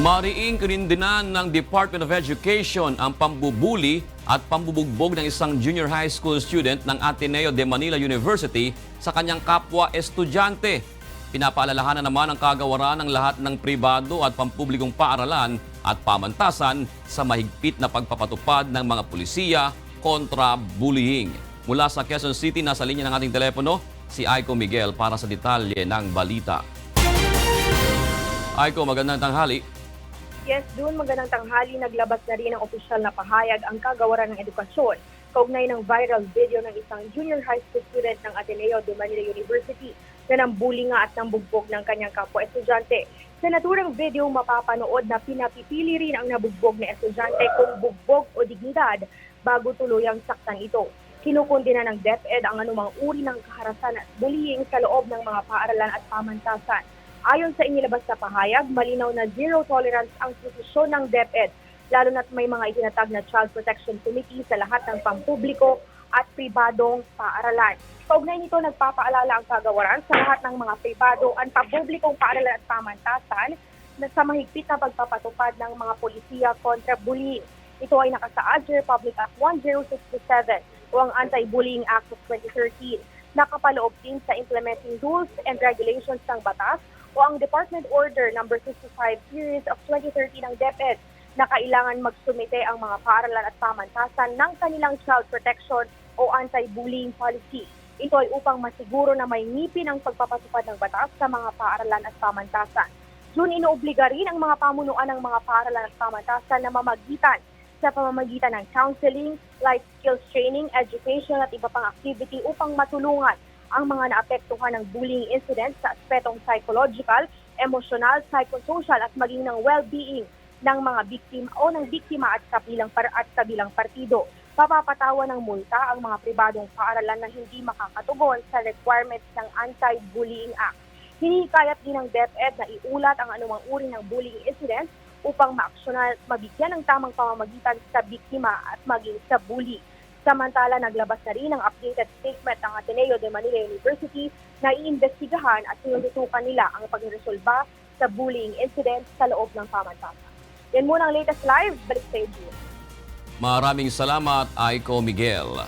Mariing kinindinan ng Department of Education ang pambubuli at pambubugbog ng isang junior high school student ng Ateneo de Manila University sa kanyang kapwa estudyante. Pinapaalalahanan naman ang kagawaran ng lahat ng pribado at pampublikong paaralan at pamantasan sa mahigpit na pagpapatupad ng mga pulisiya kontra bullying. Mula sa Quezon City, nasa linya ng ating telepono, si Aiko Miguel para sa detalye ng balita. Aiko, magandang tanghali. Yes, doon magandang tanghali, naglabas na rin ng opisyal na pahayag ang kagawaran ng edukasyon kaugnay ng viral video ng isang junior high school student ng Ateneo de Manila University na nambuli nga at nambugbog ng kanyang kapwa estudyante. Sa naturang video, mapapanood na pinapipili rin ang nabugbog na estudyante kung bugbog o dignidad bago tuluyang saktan ito. Kinukundi na ng DepEd ang anumang uri ng kaharasan at bullying sa loob ng mga paaralan at pamantasan. Ayon sa inilabas na pahayag, malinaw na zero tolerance ang posisyon ng DepEd, lalo na't may mga itinatag na Child Protection Committee sa lahat ng pampubliko at pribadong paaralan. Kaugnay nito, nagpapaalala ang kagawaran sa lahat ng mga pribado at pampublikong paaralan at pamantasan na sa mahigpit na pagpapatupad ng mga polisiya kontra bullying. Ito ay nakasaad sa Republic Act 1067 o ang Anti-Bullying Act of 2013. Nakapaloob din sa implementing rules and regulations ng batas o ang Department Order No. 55 Series of 2013 ng DepEd na kailangan magsumite ang mga paaralan at pamantasan ng kanilang child protection o anti-bullying policy. Ito ay upang masiguro na may ngipin ang pagpapatupad ng batas sa mga paaralan at pamantasan. June, inuobliga rin ang mga pamunuan ng mga paaralan at pamantasan na mamagitan sa pamamagitan ng counseling, life skills training, education at iba pang activity upang matulungan ang mga naapektuhan ng bullying incidents sa aspetong psychological, emotional, psychosocial at maging ng well-being ng mga biktima o ng biktima at kabilang par at kabilang partido. Papapatawa ng multa ang mga pribadong paaralan na hindi makakatugon sa requirements ng Anti-Bullying Act. Hinihikayat din ng DepEd na iulat ang anumang uri ng bullying incidents upang maaksyonan at mabigyan ng tamang pamamagitan sa biktima at maging sa bully. Samantala, naglabas na rin ang updated statement ng Ateneo de Manila University na iimbestigahan at sinututukan nila ang pagresolba sa bullying incident sa loob ng pamantasan. Yan muna ang latest live. Balik sa. Maraming salamat, Aiko Miguel.